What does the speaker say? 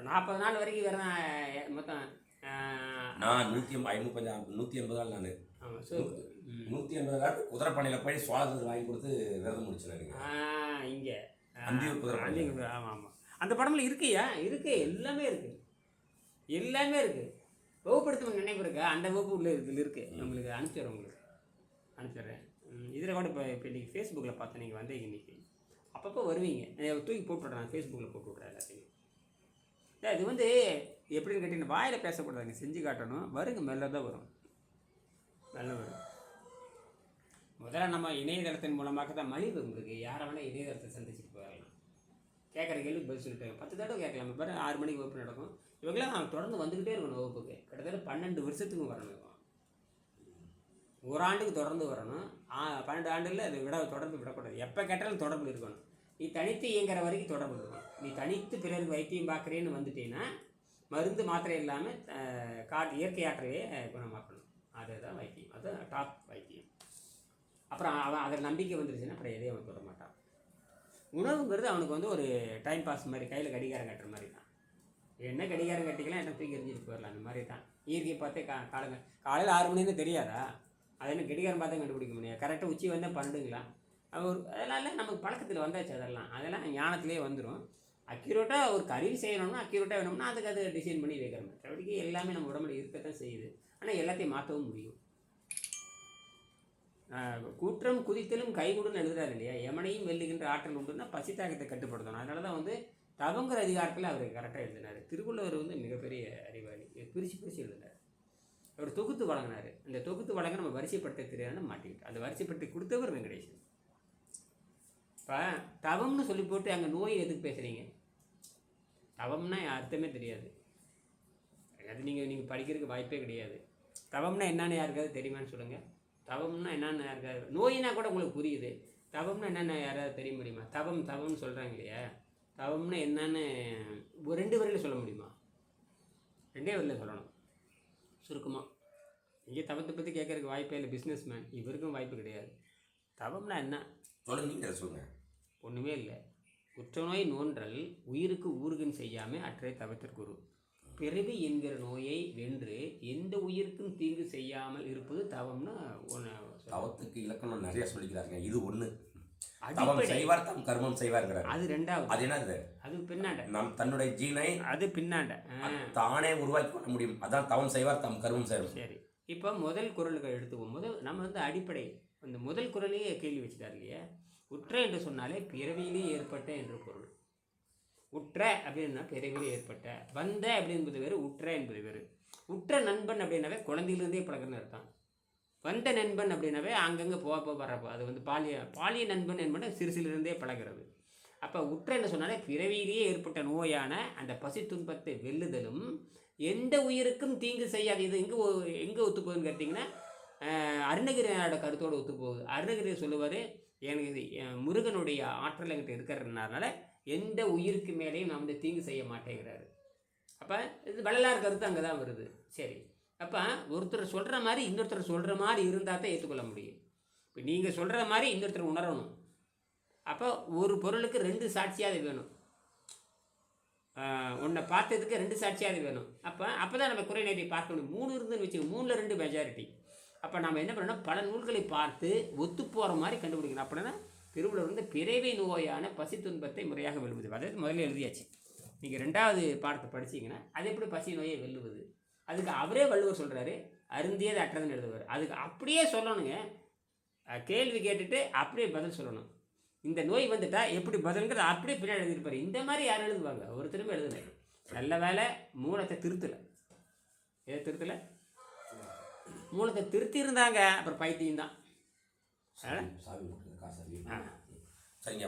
இப்போ நாற்பது நாள் வரைக்கும் வேறு மொத்தம் நான் நூற்றி ஐம்பது நூற்றி எண்பது நாள் நான். நூற்றி எண்பது நாள் குதிரைப்பண்ணையில் போய் சோழத்தில் வாங்கி கொடுத்து விரதம் முடிச்சினாருங்க ஆ, இங்க. அந்தியூர் குதிரை பண்ணை. அந்தியூர் குதிரை, ஆமா ஆமா. அந்த படம்ல இருக்குயா? இருக்கு எல்லாமே இருக்கு. எல்லாமே இருக்கு. வகுப்படுத்தும் நினைப்பு இருக்கா அந்த வகுப்பு உள்ள இதில் இருக்கு. உங்களுக்கு அனுப்பிச்சிடுறேன் உங்களுக்கு. அனுப்பிச்சிடுறேன் இதில் கூட இப்போ இப்போ இன்றைக்கி ஃபேஸ்புக்கில் பார்த்தேன் நீங்கள் வந்தீங்க இன்னைக்கு. அப்பப்போ வருவீங்க. தூக்கி போட்டு விட்றேன் ஃபேஸ்புக்கில் போட்டு விட்றேன் எல்லாத்தையும். இது வந்து எப்படின்னு கேட்டீங்கன்னா வாயில் பேசக்கூடாதுங்க செஞ்சு காட்டணும். வருங்க மெல்ல தான் வரும். மெல்ல வரும். முதல்ல நம்ம இணையதளத்தின் மூலமாக தான் மலிவு உங்களுக்கு. யாரை வேணால் இணையதளத்தை சந்திச்சுட்டு போயிடலாம். கேட்குற கேள்வி பதில் சொல்லிட்டு பத்து தடவை கேட்கலாம் பாரு. ஆறு மணிக்கு வகுப்பு நடக்கும். இவங்களாம் தொடர்ந்து வந்துக்கிட்டே இருக்கணும் வகுப்புக்கு. கிட்டத்தட்ட பன்னெண்டு வருஷத்துக்கும் வரணும் ஒரு ஆண்டுக்கு தொடர்ந்து வரணும். பன்னெண்டு ஆண்டுகளில் அது விட தொடர்ந்து விடக்கூடாது. எப்போ கேட்டாலும் தொடர்பு இருக்கணும். நீ தனித்து இயங்குற வரைக்கும் தொடர்பு நீ தனித்து பிறருக்கு வைத்தியம் பார்க்குறேன்னு வந்துட்டீங்கன்னா மருந்து மாத்திரை இல்லாமல் காட்டு இயற்கை ஆற்றலையே குணமாக்கணும். அதுதான் வைத்தியம். அதுதான் டாப் வைத்தியம். அப்புறம் அவன் அதில் நம்பிக்கை வந்துருச்சுன்னா அப்புறம் எதையும் அவன் தொட மாட்டான். உணவுங்கிறது அவனுக்கு வந்து ஒரு டைம் பாஸ் மாதிரி கையில் கடிகாரம் கட்டுற மாதிரி தான். என்ன கடிகாரம் கட்டிக்கலாம் என்ன தூக்கி எரிஞ்சிட்டு போயிடலாம் அந்த மாதிரி தான். இயற்கையை பார்த்தே கா காலங்க காலையில் ஆறு மணின்னு தெரியாதா? அது என்ன கடிகாரம் பார்த்தே கண்டுபிடிக்க முடியாது. கரெக்டாக உச்சி வந்தால் பன்னெண்டுங்களா? ஒரு அதெல்லாம் நமக்கு பழக்கத்தில் வந்தாச்சு அதெல்லாம். அதெல்லாம் ஞானத்திலே வந்துடும் அக்யூரேட்டாக ஒரு கருவி செய்யணும்னா அக்யூரேட்டாக வேணும்னா அதுக்கு அது டிசைன் பண்ணி வைக்கிறோம். மற்றபடிக்கு எல்லாமே நம்ம உடம்புல இருக்கத்தான் செய்யுது. ஆனால் எல்லாத்தையும் மாற்றவும் முடியும். குற்றம் கூற்றம் குதித்தலும் கைகூடுன்னு எழுதுறாரு இல்லையா? எமனையும் வெல்லுகின்ற ஆற்றல் உண்டுன்னா பசி தாகத்தை கட்டுப்படுத்தணும். அதனால தான் வந்து தவங்கிற அதிகாரத்தில் அவர் கரெக்டாக எழுதினார். திருவள்ளுவர் வந்து மிகப்பெரிய அறிவாளி. பிரித்து பிரித்து எழுதினார். அவர் தொகுத்து வழங்கினார். அந்த தொகுத்து வழங்க நம்ம வரிசைப்படுத்த தெரியாதுன்னு மாட்டிக்கிட்டோம் அந்த வரிசைப்படுத்தி கொடுத்தவர் வெங்கடேசன். இப்போ தவம்னு சொல்லி போட்டு அங்கே நோய் எதுக்கு பேசுகிறீங்க தவம்னா அர்த்தமே தெரியாது. அது நீங்கள் நீங்கள் படிக்கிறதுக்கு வாய்ப்பே கிடையாது. தவம்னா என்னென்னு யாருக்காவது தெரியுமான்னு சொல்லுங்கள் தவம்னா என்னென்ன யாருக்காவது நோயினா கூட உங்களுக்கு புரியுது. தவம்னா என்னென்ன யாராவது தெரிய முடியுமா? தவம் தவம்னு சொல்கிறாங்க இல்லையா? தவம்னா என்னன்னு ஒரு ரெண்டு வரையில் சொல்ல முடியுமா? ரெண்டே வரையில் சொல்லணும். சுருக்கமாக இங்கே தவத்தை பற்றி கேட்குறதுக்கு வாய்ப்பே இல்லை பிஸ்னஸ் மேன் இவருக்கும் வாய்ப்பு கிடையாது. தவம்னா என்ன? சொல்லுங்க நீங்கள் சொல்லுங்கள் ஒன்றுமே இல்லை. குற்றநோய் நோன்றல் உயிருக்கு ஊறுகன் செய்யாமல் அற்றை தவத்திற்குரு பிறவி என்கிற நோயை வென்று எந்த உயிருக்கும் தீங்கு செய்யாமல் இருப்பது தவம்னு ஒன்று தவத்துக்கு இலக்கணம் நிறைய சொல்லிக்கிறாருங்க. இது ஒண்ணு. தவம் செய்வார் தம் கர்மம் செய்வாருங்கிறார். அது ரெண்டாவது. அது என்னது? அது பின்னாண்ட. நம் தன்னுடைய ஜீனை அது பின்னாண்ட. தானே உருவாக்கி கொள்ள முடியும். அதான் தவம் செய்வார் தம் கர்மம் செய்வார். சரி. இப்போ முதல் குரலுக்கு எடுத்துப்போம் முதல் நம்ம வந்து அடிப்படை. அந்த முதல் குரலையே கேள்வி வச்சுட்டார் இல்லையா? உற்ற என்று சொன்னாலே பிறவியிலே ஏற்பட்ட என்று பொருள். உற்ற அப்படின்னா பிறவியிலே ஏற்பட்ட. வந்த அப்படின்பது வேறு உற்ற என்பது வேறு. உற்ற நண்பன் அப்படின்னாவே குழந்தையிலிருந்தே பழகுன்னு அர்த்தம். வந்த நண்பன் அப்படின்னாவே அங்கங்கே போக போக வர்றப்போ அது வந்து பாலிய பாலிய நண்பன் என்பது சிறுசிலிருந்தே பழகிறது. அப்போ உற்ற என்று சொன்னாலே பிறவியிலேயே ஏற்பட்ட நோயான அந்த பசி துன்பத்தை வெல்லுதலும் எந்த உயிருக்கும் தீங்கு செய்யாது. இது எங்கே எங்கே ஒத்து போகுதுன்னு கேட்டிங்கன்னா அருணகிரியோட கருத்தோடு ஒத்து போகுது அருணகிரி சொல்லுவார் எனக்கு இது என் முருகனுடைய ஆற்றல் என்கிட்ட இருக்கிறதுனால எந்த உயிருக்கு மேலேயும் நான் வந்து தீங்கு செய்ய மாட்டேங்கிறாரு. அப்போ இது வள்ளலார் கருத்து அங்கே தான் வருது. சரி. அப்போ ஒருத்தர் சொல்கிற மாதிரி இன்னொருத்தர் சொல்கிற மாதிரி இருந்தால் தான் ஏற்றுக்கொள்ள முடியும். இப்போ நீங்கள் சொல்கிற மாதிரி இன்னொருத்தர் உணரணும். அப்போ ஒரு பொருளுக்கு ரெண்டு சாட்சியாவது வேணும். உன்னை பார்த்ததுக்கு ரெண்டு சாட்சியாவது வேணும். அப்போ அப்போ தான் நம்ம குறை நேரத்தை மூணு இருந்துன்னு வச்சு மூணில் ரெண்டு மெஜாரிட்டி அப்போ நம்ம என்ன பண்ணணும்? பல நூல்களை பார்த்து ஒத்து போகிற மாதிரி கண்டுபிடிக்கணும். அப்படின்னா திருவள்ளுவர் வந்து பிறவை நோயான பசி துன்பத்தை முறையாக வெல்லுவது அதாவது முதல்ல எழுதியாச்சு. நீங்கள் ரெண்டாவது பாடத்தை படிச்சிங்கன்னா அது எப்படி பசி நோயை வெல்லுவது? அதுக்கு அவரே வள்ளுவர் சொல்கிறாரு அருந்தியது அற்றதுன்னு எழுதுவார். அதுக்கு அப்படியே சொல்லணுங்க. கேள்வி கேட்டுட்டு அப்படியே பதில் சொல்லணும். இந்த நோய் வந்துட்டா எப்படி பதிலுங்கிறது அப்படியே பின்னாடி எழுதியிருப்பாரு இந்த மாதிரி யார் எழுதுவாங்க? ஒருத்தருமே எழுதுனாரு நல்ல வேலை மூலத்தை திருத்தலை. ஏதோ திருத்தலை? மூலத்தை திருத்தி இருந்தாங்க அப்புறம் பைத்தியம் தான். சரிங்க